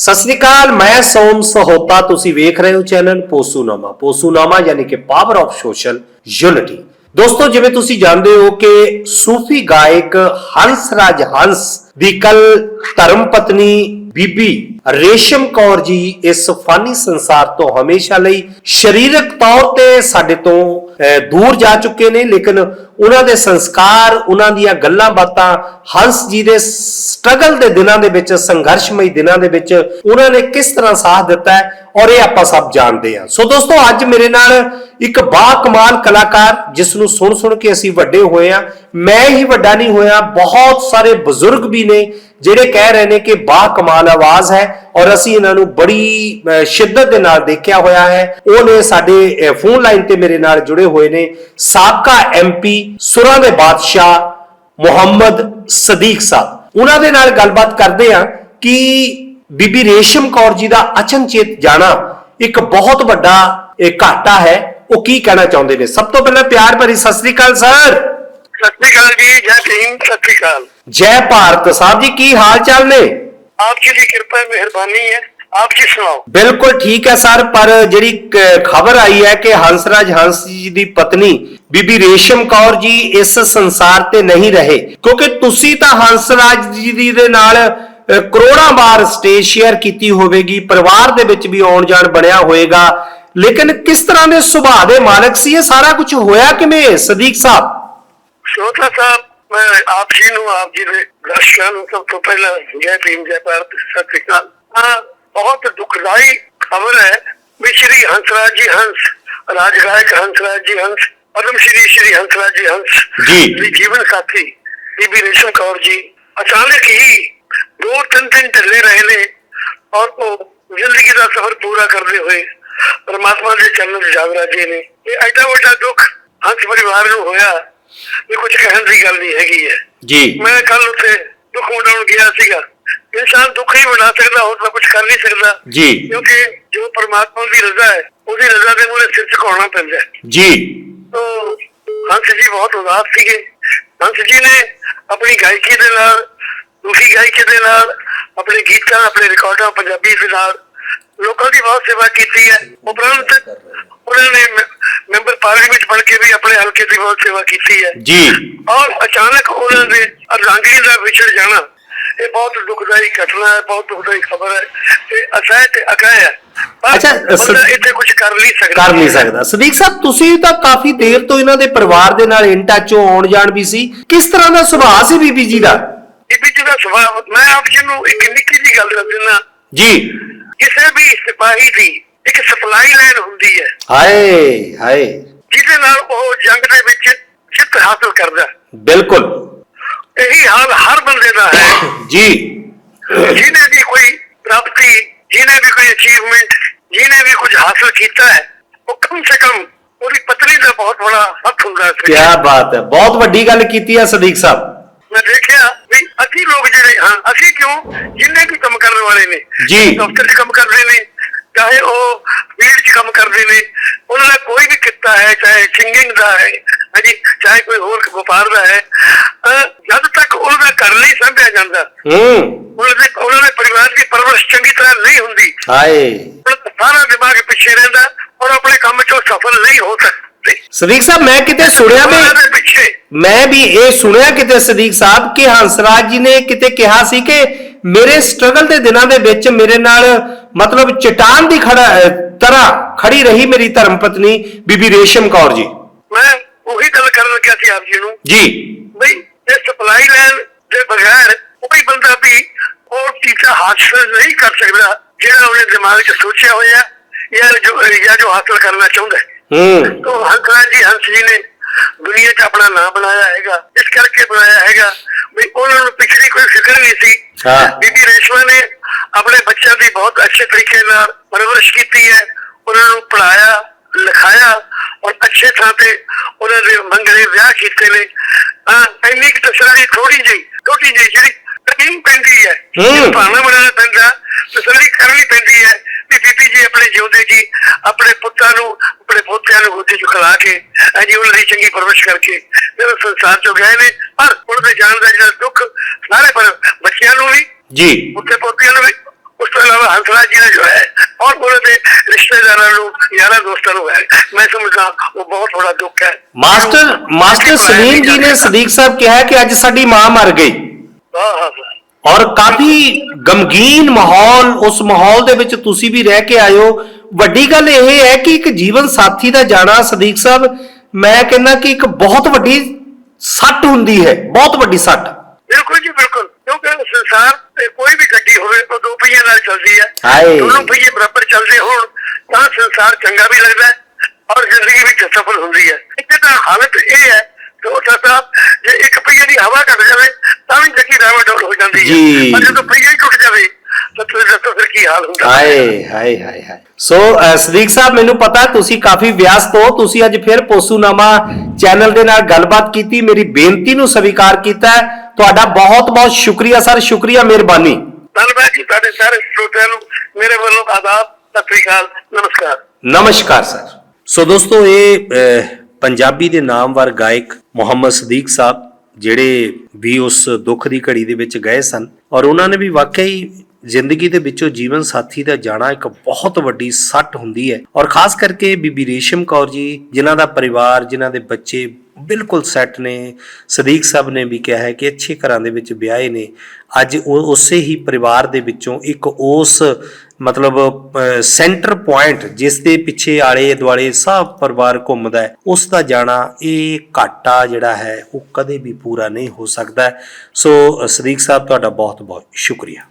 ਸਤਿ ਸ੍ਰੀ ਅਕਾਲ ਮੈਂ ਸੋਮ ਸਹੋਤਾ, ਤੁਸੀਂ ਵੇਖ ਰਹੇ ਹੋ ਚੈਨਲ ਪੋਸੂਨਾਮਾ। ਪੋਸੂਨਾਮਾ ਯਾਨੀ ਕਿ ਪਾਵਰ ਆਫ ਸੋਸ਼ਲ ਯੂਨਿਟੀ ਦੋਸਤੋ, ਜਿਵੇਂ ਤੁਸੀਂ ਜਾਣਦੇ ਹੋ ਕਿ ਸੂਫੀ ਗਾਇਕ ਹੰਸ ਰਾਜ ਹੰਸ ਦੀ ਕੱਲ ਧਰਮ ਪਤਨੀ ਬੀਬੀ ਰੇਸ਼ਮ ਕੌਰ ਜੀ ਇਸ ਫਾਨੀ ਸੰਸਾਰ ਤੋਂ ਹਮੇਸ਼ਾ ਲਈ ਸਰੀਰਕ ਤੌਰ ਤੇ ਸਾਡੇ ਤੋਂ ਦੂਰ ਜਾ ਚੁੱਕੇ ਨੇ, ਲੇਕਿਨ ਉਹਨਾਂ ਦੇ ਸੰਸਕਾਰ, ਉਹਨਾਂ ਦੀਆਂ ਗੱਲਾਂ ਬਾਤਾਂ, ਹੰਸ ਜੀ ਦੇ ਸਟਰਗਲ ਦੇ ਦਿਨਾਂ ਦੇ ਵਿੱਚ, ਸੰਘਰਸ਼ਮਈ ਦਿਨਾਂ ਦੇ ਵਿੱਚ ਉਹਨਾਂ ਨੇ ਕਿਸ ਤਰ੍ਹਾਂ ਸਾਥ ਦਿੱਤਾ ਹੈ ਔਰ ਇਹ ਆਪਾਂ ਸਭ ਜਾਣਦੇ ਹਾਂ। ਸੋ ਦੋਸਤੋ, ਅੱਜ ਮੇਰੇ ਨਾਲ ਇੱਕ ਬਾ ਕਮਾਲ ਕਲਾਕਾਰ, ਜਿਸ ਨੂੰ ਸੁਣ ਸੁਣ ਕੇ ਅਸੀਂ ਵੱਡੇ ਹੋਏ ਆ ਮੈਂ ਹੀ ਵੱਡਾ ਨਹੀਂ ਹੋਇਆ, ਬਹੁਤ ਸਾਰੇ ਬਜ਼ੁਰਗ ਵੀ ਨੇ ਜਿਹੜੇ ਕਹਿ ਰਹੇ ਨੇ ਕਿ ਬਾ ਕਮਾਲ ਆਵਾਜ਼ ਹੈ ਔਰ ਅਸੀਂ ਇਹਨਾਂ ਨੂੰ ਬੜੀ ਸ਼ਿੱਦਤ ਦੇ ਨਾਲ ਦੇਖਿਆ ਹੋਇਆ ਹੈ। ਉਹ ਨੇ ਸਾਡੇ ਫੋਨ ਲਾਈਨ ਤੇ ਮੇਰੇ ਨਾਲ ਜੁੜੇ ਹੋਏ ਨੇ ਸਾਬਕਾ ਐਮਪੀ ਸੁਰਾਂ ਦੇ ਬਾਦਸ਼ਾਹ ਮੁਹੰਮਦ ਸਦੀਕ ਸਾਹਿਬ। ਉਹਨਾਂ ਦੇ ਨਾਲ ਗੱਲਬਾਤ ਕਰਦੇ ਆ ਕਿ ਬੀਬੀ ਰੇਸ਼ਮ ਕੌਰ ਜੀ ਦਾ ਅਚਨਚੇਤ ਜਾਣਾ ਇੱਕ ਬਹੁਤ ਵੱਡਾ ਘਾਟਾ ਹੈ। ਉਹ ਕੀ ਕਹਿਣਾ ਚਾਹੁੰਦੇ ਨੇ? ਸਭ ਤੋਂ ਪਹਿਲਾਂ ਪਿਆਰ ਭਰੀ ਸਤਿ ਸ੍ਰੀ ਅਕਾਲ, ਸਰ। ਸਤਿ ਜੀ ਜੈ ਭੀਮ ਸਤਿ ਜੈ ਭਾਰਤ। ਸਾਹਿਬ ਜੀ ਕੀ ਹਾਲ ਚਾਲ ਨੇ? ਆਪ ਜੀ ਦੀ ਕਿਰਪਾ ਮਿਹਰਬਾਨੀ ਹੈ। ਆਪ ਜੀ ਸੁਣਾਓ। ਬਿਲਕੁਲ ਠੀਕ ਹੈ ਸਰ ਪਰ ਜਿਹੜੀ ਖਬਰ ਆਈ ਹੈ ਕਿ ਹੰਸਰਾਜ ਹੰਸ ਜੀ ਦੀ ਪਤਨੀ ਬੀਬੀ ਰੇਸ਼ਮ ਕੌਰ ਜੀ ਇਸ ਸੰਸਾਰ ਤੇ ਨਹੀਂ ਰਹੇ। ਕਿਉਂਕਿ ਤੁਸੀਂ ਤਾਂ ਹੰਸਰਾਜ ਜੀ ਦੇ ਨਾਲ ਕਰੋੜਾਂ ਵਾਰ ਸਟੇਜ ਸ਼ੇਅਰ ਕੀਤੀ ਹੋਵੇਗੀ ਪਰਿਵਾਰ ਦੇ ਵਿੱਚ ਵੀ ਆਉਣ ਜਾਣ ਬਣਿਆ ਹੋਵੇਗਾ। ਲੇਕਿਨ ਕਿਸ ਤਰ੍ਹਾਂ ਦੇ ਸੁਭਾਅ ਦੇ ਮਾਲਕ ਸੀ ਇਹ ਸਾਰਾ ਕੁਝ ਹੋਇਆ ਕਿਵੇਂ ਸਦੀਕ ਸਾਹਿਬ? ਸ਼ੋਤਾ ਸਾਹਿਬ ਮੈਂ ਆਪ ਜੀ ਨੂੰ ਆਪ ਜੀ ਦੇ ਦਰਸ਼ਕਾਂ ਨੂੰ ਸਭ ਤੋਂ ਪਹਿਲਾਂ ਜੈ ਭੀਮ ਜੈ ਭਾਰਤ ਸਤਿ ਸ੍ਰੀ ਅਕਾਲ। ਬਹੁਤ ਦੁਖਦਾਈ ਖਬਰ ਹੈ ਵੀ ਸ਼੍ਰੀ ਹੰਸਰਾਜ ਜੀ ਹੰਸ ਰਾਜਗਾਇਕ ਹੰਸਰਾਜ ਜੀ ਹੰਸ ਪਦਮ ਸ਼੍ਰੀ ਸ਼੍ਰੀ ਹੰਸਰਾਜ ਜੀ ਹੰਸ ਜੀ। ਜੀਵਨ ਸਾਥੀ ਬੀਬੀ ਰੇਸ਼ਮ ਕੌਰ ਜੀ। ਅਚਾਨਕ ਹੀ ਦੋ ਤਿੰਨ ਦਿਨ ਢੱਲੇ ਰਹੇ ਨੇ ਔਰ ਉਹ ਜ਼ਿੰਦਗੀ ਦਾ ਸਫ਼ਰ ਪੂਰਾ ਕਰਦੇ ਹੋਏ ਪਰਮਾਤਮਾ ਦੇ ਚਰਨ ਜਾਗਰਾ ਜੀ ਨੇ। ਇਹ ਐਡਾ ਵੱਡਾ ਦੁੱਖ ਹੰਸ ਪਰਿਵਾਰ ਨੂੰ ਹੋਇਆ ਇਹ ਕੁਝ ਕਹਿਣ ਦੀ ਗੱਲ ਨਹੀਂ ਹੈਗੀ ਹੈ। ਜੀ। ਮੈਂ ਕੱਲ ਉੱਥੇ ਦੁੱਖ ਵੰਡਾਉਣ ਗਿਆ ਸੀਗਾ। ਇਨਸਾਨ ਦੁੱਖ ਹੀ ਵੰਡਾ ਸਕਦਾ ਹੋਰ ਤਾਂ ਕੁਝ ਕਰ ਨਹੀਂ ਸਕਦਾ। ਜੀ। ਕਿਉਂਕਿ ਜੋ ਪਰਮਾਤਮਾ ਦੀ ਰਜ਼ਾ ਹੈ ਉਹਦੀ ਰਜ਼ਾ ਦੇ ਮੂਹਰੇ ਸਿਰ ਝੁਕਾਉਣਾ ਪੈਂਦਾ ਜੀ। ਤੋ ਹੰਸ ਜੀ ਬਹੁਤ ਉਦਾਸ ਸੀਗੇ। ਹੰਸ ਜੀ ਨੇ ਆਪਣੀ ਗਾਇਕੀ ਦੇ ਨਾਲ ਦੂਸਰੀ ਗਾਇਕੀ ਦੇ ਨਾਲ ਆਪਣੇ ਗੀਤਾਂ ਆਪਣੇ ਰਿਕਾਰਡਾਂ ਪੰਜਾਬੀ ਦੇ ਨਾਲ ਲੋਕਾਂ ਦੀ ਬਹੁਤ ਸੇਵਾ ਕੀਤੀ ਹੈ। ਉਪਰੰਤ ਉਹਨਾਂ ਨੇ ਮੈਂਬਰ ਪਾਰਲੀਮੈਂਟ ਬਣ ਕੇ ਵੀ ਆਪਣੇ ਹਲਕੇ ਦੀ ਬਹੁਤ ਸੇਵਾ ਕੀਤੀ ਹੈ। ਜੀ। ਔਰ ਅਚਾਨਕ ਉਹਨਾਂ ਦੇ ਅਰਦਾਂਗੀ ਦਾ ਵਿਛੜ ਜਾਣਾ ਇਹ ਬਹੁਤ ਦੁਖਦਾਈ ਘਟਨਾ ਹੈ ਬਹੁਤ ਦੁਖਦਾਈ ਖਬਰ ਹੈ। ਤੇ ਅਸਹਿ ਤੇ ਅਕਹਿ ਹੈ। ਅੱਛਾ, ਇੱਥੇ ਕੁਝ ਕਰ ਨਹੀਂ ਸਕਦਾ। ਕਰ ਨਹੀਂ ਸਕਦਾ। ਸਦੀਕ ਸਾਹਿਬ ਤੁਸੀਂ ਤਾਂ ਕਾਫੀ ਦੇਰ ਤੋਂ ਇਹਨਾਂ ਦੇ ਪਰਿਵਾਰ ਦੇ ਨਾਲ ਇਨ ਟੱਚ ਆਉਣ ਜਾਣ ਵੀ ਸੀ। ਕਿਸ ਤਰ੍ਹਾਂ ਦਾ ਸੁਭਾਅ ਸੀ ਬੀਬੀ ਜੀ ਦਾ? ਬੀਬੀ ਜੀ ਦਾ ਸੁਭਾਅ ਮੈਂ ਆਪ ਜੀ ਨੂੰ ਇੱਕ ਨਿੱਕੀ ਜਿਹੀ ਗੱਲ ਦੱਸ ਦਿੰਦਾ। ਜੀ। ਕਿਸੇ ਵੀ ਸਿਪਾਹੀ ਦੀ ਇੱਕ ਸਪਲਾਈ ਲਾਈਨ ਹੁੰਦੀ ਹੈ। ਹਾਏ ਹਾਏ। ਜਿਹਦੇ ਨਾਲ ਉਹ ਜੰਗ ਦੇ ਵਿੱਚ ਜਿੱਤ ਹਾਸਲ ਕਰਦਾ। ਬਿਲਕੁਲ। ਇਹੀ ਹਾਲ ਹਰ ਬੰਦੇ ਦਾ ਹੈ। ਜੀ। ਜਿਹਨੇ ਵੀ ਕੋਈ ਪ੍ਰਾਪਤੀ ਜਿਹਨੇ ਵੀ ਕੋਈ ਅਚੀਵਮੈਂਟ ਜਿਹਨੇ ਵੀ ਕੁਝ ਹਾਸਲ ਕੀਤਾ ਹੈ ਉਹ ਕਮ ਸੇ ਕਮ ਉਹਦੀ ਪਤਨੀ ਦਾ ਬਹੁਤ ਬੜਾ ਹੱਥ ਹੁੰਦਾ ਹੈ। ਕੀ ਬਾਤ ਹੈ। ਬਹੁਤ ਵੱਡੀ ਗੱਲ ਕੀਤੀ ਹੈ ਸਦੀਕ ਸਾਹਿਬ। ਮੈਂ ਦੇਖਿਆ ਅਸੀਂ ਲੋਕ ਜਿਹੜੇ ਹਾਂ ਅਸੀਂ ਕਿਉਂ? ਜਿੰਨੇ ਵੀ ਕੰਮ ਕਰਨ ਵਾਲੇ ਨੇ ਜੀ। ਦਫ਼ਤਰ 'ਚ ਕੰਮ ਕਰਦੇ ਨੇ ਚਾਹੇ ਉਹ ਫੀਲਡ 'ਚ ਕੰਮ ਕਰਦੇ ਨੇ ਉਹਨਾਂ ਦਾ ਕੋਈ ਵੀ ਕਿੱਤਾ ਹੈ ਚਾਹੇ ਸਿੰਗਿੰਗ ਦਾ ਹੈ ਹਾਂਜੀ ਚਾਹੇ ਕੋਈ ਹੋਰ ਵਪਾਰ ਦਾ ਹੈ ਜਦ ਤੱਕ ਉਹਨਾਂ ਦਾ ਘਰ ਨਹੀਂ ਸੰਭਿਆ ਜਾਂਦਾ ਹੂੰ। ਉਹਨਾਂ ਦੇ ਉਹਨਾਂ ਦੇ ਪਰਿਵਾਰ ਦੀ ਪਰਵਰਿਸ਼ ਚੰਗੀ ਤਰ੍ਹਾਂ ਨਹੀਂ ਹੁੰਦੀ। ਹਾਏ। ਸਾਰਾ ਦਿਮਾਗ ਪਿੱਛੇ ਰਹਿੰਦਾ ਔਰ ਆਪਣੇ ਕੰਮ 'ਚੋਂ ਸਫਲ ਨਹੀਂ ਹੋ ਸਕਦੇ। ਸਦੀਕ ਸਾਹਿਬ ਮੈਂ ਕਿਤੇ ਸੁਣਿਆ ਵੀ ਮੈਂ ਵੀ ਇਹ ਸੁਣਿਆ ਕਿਤੇ ਸਦੀਕ ਸਾਹਿਬ ਕਿ ਹੰਸਰਾਜ ਜੀ ਨੇ ਕਿਤੇ ਕਿਹਾ ਸੀ ਕਿ ਮੇਰੇ ਸਟਰਗਲ ਦੇ ਦਿਨਾਂ ਦੇ ਵਿੱਚ ਮੇਰੇ ਨਾਲ ਮਤਲਬ ਚਟਾਨ ਦੀ ਖੜਾ ਤਰ੍ਹਾਂ ਖੜੀ ਰਹੀ ਮੇਰੀ ਧਰਮ ਪਤਨੀ ਬੀਬੀ ਰੇਸ਼ਮ ਕੌਰ ਜੀ। ਮੈਂ ਉਹੀ ਗੱਲ ਕਰਨ ਲੱਗਿਆ ਸੀ ਆਪ ਜੀ ਨੂੰ। ਜੀ। ਬਈ ਇਹ ਸਪਲਾਈ ਲਾਈਨ ਦੇ ਬਗੈਰ ਕੋਈ ਬੰਦਾ ਵੀ ਉਹ ਚੀਜ਼ਾਂ ਹਾਸਲ ਨਹੀਂ ਕਰ ਸਕਦਾ ਜਿਹੜਾ ਉਹਨੇ ਦਿਮਾਗ 'ਚ ਸੋਚਿਆ ਹੋਇਆ ਜਾਂ ਜੋ ਜਾਂ ਜੋ ਹਾਸਲ ਕਰਨਾ ਚਾਹੁੰਦਾ ਹੈ। ਹੂੰ। ਤੋ ਹੰਸਰਾਜ ਜੀ ਹੰਸ ਜੀ ਨੇ ਦੁਨੀਆ 'ਚ ਆਪਣਾ ਨਾਮ ਬਣਾਇਆ ਹੈਗਾ ਇਸ ਕਰਕੇ ਬਣਾਇਆ ਹੈਗਾ ਵੀ ਉਹਨਾਂ ਨੂੰ ਪਿਛਲੀ ਕੋਈ ਫਿਕਰ ਨਹੀਂ ਸੀ। ਹਾਂ। ਬੀਬੀ ਰੇਸ਼ਮਾ ਨੇ ਆਪਣੇ ਬੱਚਿਆਂ ਦੀ ਬਹੁਤ ਅੱਛੇ ਤਰੀਕੇ ਨਾਲ ਪਰਵਰਿਸ਼ ਕੀਤੀ ਹੈ ਉਹਨਾਂ ਨੂੰ ਪੜਾਇਆ ਲਿਖਾਇਆ ਔਰ ਅੱਛੇ ਥਾਂ ਤੇ ਉਹਨਾਂ ਦੇ ਮੰਗਲੇ ਵਿਆਹ ਕੀਤੇ ਨੇ। ਹਾਂ ਇੰਨੀ ਕੁ ਤਸੱਲੀ ਥੋੜੀ ਜਿਹੀ ਛੋਟੀ ਜਿਹੀ ਜਿਹੜੀ ਕਰਨੀ ਪੈਂਦੀ ਹੈ। ਹੂੰ। ਭਾਣਾ ਬਣਾਉਣਾ ਪੈਂਦਾ ਤਸੱਲੀ ਕਰਨੀ ਪੈਂਦੀ ਹੈ। ਵੀ ਬੀਬੀ ਜੀ ਆਪਣੇ ਜਿਉਂਦੇ ਜੀ ਆਪਣੇ ਪੁੱਤਾਂ ਨੂੰ ਆਪਣੇ ਪੋਤਿਆਂ ਨੂੰ ਗੋਦੀ ਚ ਖਿਲਾ ਕੇ ਹਾਂਜੀ ਉਹਨਾਂ ਦੀ ਚੰਗੀ ਪਰਵਰਿਸ਼ ਕਰਕੇ ਮੇਰੇ ਸੰਸਾਰ ਚੋਂ ਗਏ ਨੇ ਪਰ ਉਹਨਾਂ ਦੇ ਜਾਣ ਦਾ ਜਿਹੜਾ ਦੁੱਖ ਸਾਰੇ ਪਰ ਬੱਚਿਆਂ ਨੂੰ ਵੀ ਜੀ। ਉੱਥੇ ਪੋਤਿਆਂ ਨੂੰ ਵੀ ਉਸ ਤੋਂ ਇਲਾਵਾ ਹੰਸਰਾਜ ਜੀ ਨੇ ਜੋ ਹੈ ਔਰ ਉਹਨਾਂ ਦੇ ਰਿਸ਼ਤੇਦਾਰਾਂ ਨੂੰ ਯਾਰਾਂ ਦੋਸਤਾਂ ਨੂੰ ਹੈ। ਮੈਂ ਸਮਝਦਾ ਉਹ ਬਹੁਤ ਥੋੜਾ ਦੁੱਖ ਹੈ। ਮਾਸਟਰ ਮਾਸਟਰ ਸਲੀਮ ਜੀ ਨੇ ਸਦੀਕ ਸਾਹਿਬ ਕਿਹਾ ਕਿ ਅੱਜ ਸਾਡੀ ਮਾਂ ਮਰ ਗਈ। ਹਾਂ ਹਾਂ। ਔਰ ਕਾਫੀ ਗਮਗੀਨ ਮਾਹੌਲ ਉਸ ਮਾਹੌਲ ਦੇ ਵਿੱਚ ਤੁਸੀਂ ਵੀ ਰਹਿ ਕੇ ਆਇਓ। ਵੱਡੀ ਗੱਲ ਇਹ ਹੈ ਕਿ ਇੱਕ ਜੀਵਨ ਸਾਥੀ ਦਾ ਜਾਣਾ ਸਦੀਕ ਸਾਹਿਬ ਮੈਂ ਕਹਿੰਦਾ ਕਿ ਇੱਕ ਬਹੁਤ ਵੱਡੀ ਸੱਟ ਹੁੰਦੀ ਹੈ ਬਹੁਤ ਵੱਡੀ ਸੱਟ। ਬਿਲਕੁਲ ਜੀ ਬਿਲਕੁਲ। ਕਿਉਂਕਿ ਸੰਸਾਰ ਤੇ ਕੋਈ ਵੀ ਗੱਡੀ ਹੋਵੇ ਉਹ ਦੋ ਪਹੀਆਂ ਨਾਲ ਚੱਲਦੀ ਹੈ। ਹਾਏ। ਦੋਨੋਂ ਪਹੀਏ ਬਰਾਬਰ ਚੱਲਦੇ ਹੋਣ ਤਾਂ ਸੰਸਾਰ ਚੰਗਾ ਵੀ ਲੱਗਦਾ ਹੈ ਔਰ ਜ਼ਿੰਦਗੀ ਵੀ ਸਫਲ ਹੁੰਦੀ ਹੈ। ਇੱਥੇ ਤਾਂ ਹਾਲਤ ਇਹ ਹੈ ਕਿ ਉਹ ਸਾਹਿਬ ਜੇ ਇੱਕ ਪਹੀਏ ਦੀ ਹਵਾ ਘਟ ਜਾਵੇ ਤਾਂ ਵੀ ਗੱਡੀ ਡਾਵਾਡੋਲ ਹੋ ਜਾਂਦੀ ਜੀ। ਪਰ ਜਦੋਂ ਪਹੀਆ ਹੀ ਟੁੱਟ ਜਾਵੇ ਤਾਂ ਤੁਸੀਂ ਦੱਸੋ ਫਿਰ ਕੀ ਹਾਲ ਹੁੰਦਾ। ਹਾਏ ਹਾਏ ਹਾਏ ਹਾਏ। ਸੋ ਸਦੀਕ ਸਾਹਿਬ ਮੈਨੂੰ ਪਤਾ ਤੁਸੀਂ ਕਾਫੀ ਵਿਅਸਤ ਹੋ ਤੁਸੀਂ ਅੱਜ ਫਿਰ ਪੋਸੂਨਾਮਾ ਚੈਨਲ ਦੇ ਨਾਲ ਗੱਲਬਾਤ ਕੀਤੀ ਮੇਰੀ ਬੇਨਤੀ ਨੂੰ ਸਵੀਕਾਰ ਕੀਤਾ। ਤੁਹਾਡਾ ਬਹੁਤ ਬਹੁਤ ਸ਼ੁਕਰੀਆ ਸਰ ਸ਼ੁਕਰੀਆ ਮਿਹਰਬਾਨੀ। ਧੰਨਵਾਦ ਜੀ ਤੁਹਾਡੇ ਸਾਰੇ ਸਰੋਤਿਆਂ ਨੂੰ ਮੇਰੇ ਵੱਲੋਂ ਆਦਾਬ ਸਤਿ ਸ੍ਰੀ ਅਕਾਲ ਨਮਸਕਾਰ। ਨਮਸਕਾਰ ਸਰ। ਸੋ ਦੋਸਤੋ ਇਹ ਪੰਜਾਬੀ ਦੇ ਨਾਮਵਰ ਗਾਇਕ ਮੁਹੰਮਦ ਸਦੀਕ ਸਾਹਿਬ ਜਿਹੜੇ ਵੀ ਉਸ ਦੁੱਖ ਦੀ ਘੜੀ ਦੇ ਵਿੱਚ ਗਏ ਸਨ ਔਰ ਉਹਨਾਂ ਨੇ ਵੀ ਵਾਕਿਆ ਹੀ ਜ਼ਿੰਦਗੀ ਦੇ ਵਿੱਚੋਂ ਜੀਵਨ ਸਾਥੀ ਦਾ ਜਾਣਾ ਇੱਕ ਬਹੁਤ ਵੱਡੀ ਸੱਟ ਹੁੰਦੀ ਹੈ ਔਰ ਖਾਸ ਕਰਕੇ ਬੀਬੀ ਰੇਸ਼ਮ ਕੌਰ ਜੀ, ਜਿਨ੍ਹਾਂ ਦਾ ਪਰਿਵਾਰ, ਜਿਨ੍ਹਾਂ ਦੇ ਬੱਚੇ ਬਿਲਕੁਲ ਸੈੱਟ ਨੇ। ਸਦੀਕ ਸਾਹਿਬ ਨੇ ਵੀ ਕਿਹਾ ਹੈ ਕਿ ਅੱਛੇ ਘਰਾਂ ਦੇ ਵਿੱਚ ਵਿਆਹੇ ਨੇ। ਅੱਜ ਉਹ ਉਸੇ ਹੀ ਪਰਿਵਾਰ ਦੇ ਵਿੱਚੋਂ ਇੱਕ ਉਸ ਮਤਲਬ ਸੈਂਟਰ ਪੁਆਇੰਟ ਜਿਸ ਦੇ ਪਿੱਛੇ ਆਲੇ ਦੁਆਲੇ ਸਭ ਪਰਿਵਾਰ ਘੁੰਮਦਾ ਹੈ, ਉਸ ਦਾ ਜਾਣਾ ਇਹ ਘਾਟਾ ਜਿਹੜਾ ਹੈ, ਉਹ ਕਦੇ ਵੀ ਪੂਰਾ ਨਹੀਂ ਹੋ ਸਕਦਾ ਸੋ ਸਦੀਕ ਸਾਹਿਬ, ਤੁਹਾਡਾ ਬਹੁਤ ਬਹੁਤ ਸ਼ੁਕਰੀਆ।